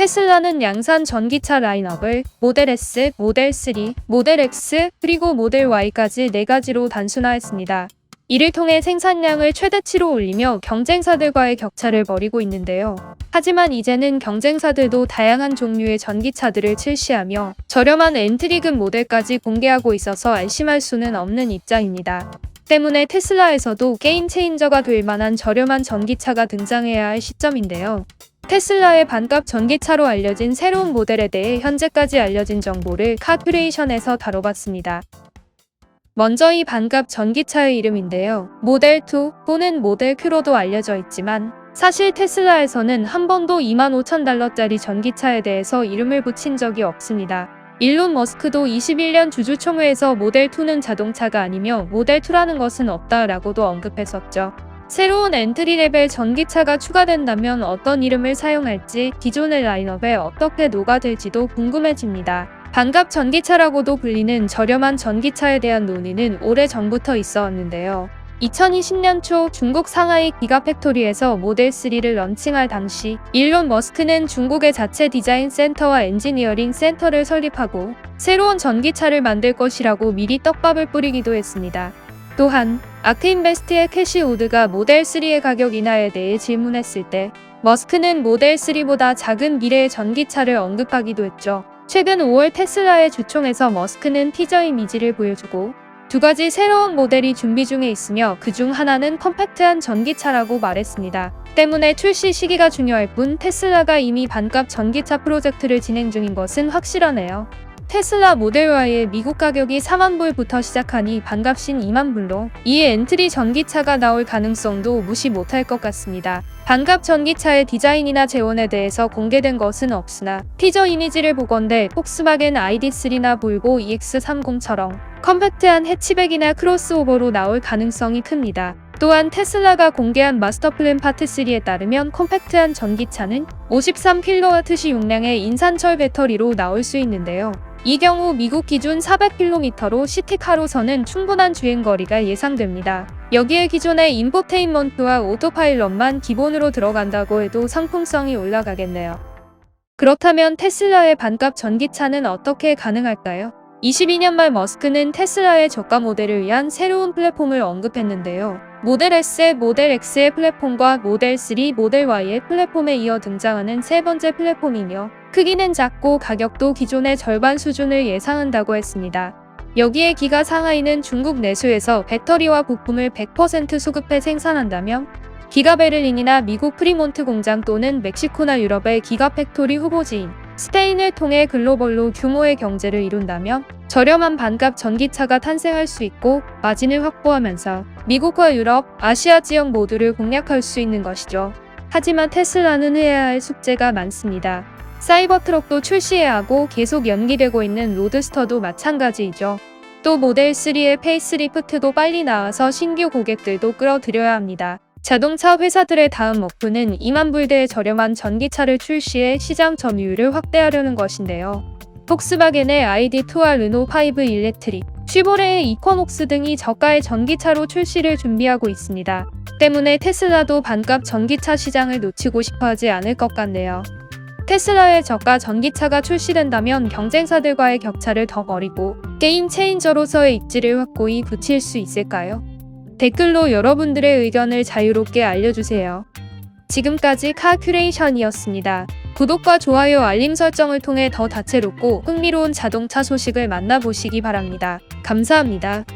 테슬라는 양산 전기차 라인업을 모델 S, 모델 3, 모델 X, 그리고 모델 Y까지 네 가지로 단순화했습니다. 이를 통해 생산량을 최대치로 올리며 경쟁사들과의 격차를 벌이고 있는데요. 하지만 이제는 경쟁사들도 다양한 종류의 전기차들을 출시하며 저렴한 엔트리급 모델까지 공개하고 있어서 안심할 수는 없는 입장입니다. 때문에 테슬라에서도 게임 체인저가 될 만한 저렴한 전기차가 등장해야 할 시점인데요. 테슬라의 반값 전기차로 알려진 새로운 모델에 대해 현재까지 알려진 정보를 카큐레이션에서 다뤄봤습니다. 먼저 이 반값 전기차의 이름인데요. 모델 2 또는 모델 Q로도 알려져 있지만 사실 테슬라에서는 한 번도 25,000달러짜리 전기차에 대해서 이름을 붙인 적이 없습니다. 일론 머스크도 21년 주주총회에서 모델 2는 자동차가 아니며 모델 2라는 것은 없다라고도 언급했었죠. 새로운 엔트리 레벨 전기차가 추가된다면 어떤 이름을 사용할지 기존의 라인업에 어떻게 녹아들지도 궁금해집니다. 반갑 전기차라고도 불리는 저렴한 전기차에 대한 논의는 오래 전부터 있어 왔는데요. 2020년 초 중국 상하이 기가팩토리에서 모델 3를 런칭할 당시 일론 머스크는 중국의 자체 디자인 센터와 엔지니어링 센터를 설립하고 새로운 전기차를 만들 것이라고 미리 떡밥을 뿌리기도 했습니다. 또한 아크인베스트의 캐시 우드가 모델 3의 가격 인하에 대해 질문했을 때 머스크는 모델 3보다 작은 미래의 전기차를 언급하기도 했죠. 최근 5월 테슬라의 주총에서 머스크는 티저 이미지를 보여주고 두 가지 새로운 모델이 준비 중에 있으며 그 중 하나는 컴팩트한 전기차라고 말했습니다. 때문에 출시 시기가 중요할 뿐 테슬라가 이미 반값 전기차 프로젝트를 진행 중인 것은 확실하네요. 테슬라 모델 Y의 미국 가격이 4만 불부터 시작하니 반값인 2만 불로 이에 엔트리 전기차가 나올 가능성도 무시 못할 것 같습니다. 반값 전기차의 디자인이나 재원에 대해서 공개된 것은 없으나 티저 이미지를 보건대 폭스바겐 ID3나 볼보 EX30처럼 컴팩트한 해치백이나 크로스오버로 나올 가능성이 큽니다. 또한 테슬라가 공개한 마스터 플랜 파트 3에 따르면 컴팩트한 전기차는 53kWh 용량의 인산철 배터리로 나올 수 있는데요. 이 경우 미국 기준 400km로 시티카로서는 충분한 주행거리가 예상됩니다. 여기에 기존의 인포테인먼트와 오토파일럿만 기본으로 들어간다고 해도 상품성이 올라가겠네요. 그렇다면 테슬라의 반값 전기차는 어떻게 가능할까요? 22년 말 머스크는 테슬라의 저가 모델을 위한 새로운 플랫폼을 언급했는데요. 모델 S, 모델 X의 플랫폼과 모델 3, 모델 Y의 플랫폼에 이어 등장하는 세 번째 플랫폼이며 크기는 작고 가격도 기존의 절반 수준을 예상한다고 했습니다. 여기에 기가 상하이는 중국 내수에서 배터리와 부품을 100% 수급해 생산한다면 기가 베를린이나 미국 프리몬트 공장 또는 멕시코나 유럽의 기가 팩토리 후보지인 스페인을 통해 글로벌로 규모의 경제를 이룬다면 저렴한 반값 전기차가 탄생할 수 있고 마진을 확보하면서 미국과 유럽, 아시아 지역 모두를 공략할 수 있는 것이죠. 하지만 테슬라는 해야 할 숙제가 많습니다. 사이버트럭도 출시해야 하고 계속 연기되고 있는 로드스터도 마찬가지이죠. 또 모델 3의 페이스리프트도 빨리 나와서 신규 고객들도 끌어들여야 합니다. 자동차 회사들의 다음 목표는 2만 불대의 저렴한 전기차를 출시해 시장 점유율을 확대하려는 것인데요. 폭스바겐의 ID2와 르노5 일렉트릭, 슈보레의 이쿼녹스 등이 저가의 전기차로 출시를 준비하고 있습니다. 때문에 테슬라도 반값 전기차 시장을 놓치고 싶어 하지 않을 것 같네요. 테슬라의 저가 전기차가 출시된다면 경쟁사들과의 격차를 더 벌이고 게임 체인저로서의 입지를 확고히 붙일 수 있을까요? 댓글로 여러분들의 의견을 자유롭게 알려주세요. 지금까지 카큐레이션이었습니다. 구독과 좋아요 알림 설정을 통해 더 다채롭고 흥미로운 자동차 소식을 만나보시기 바랍니다. 감사합니다.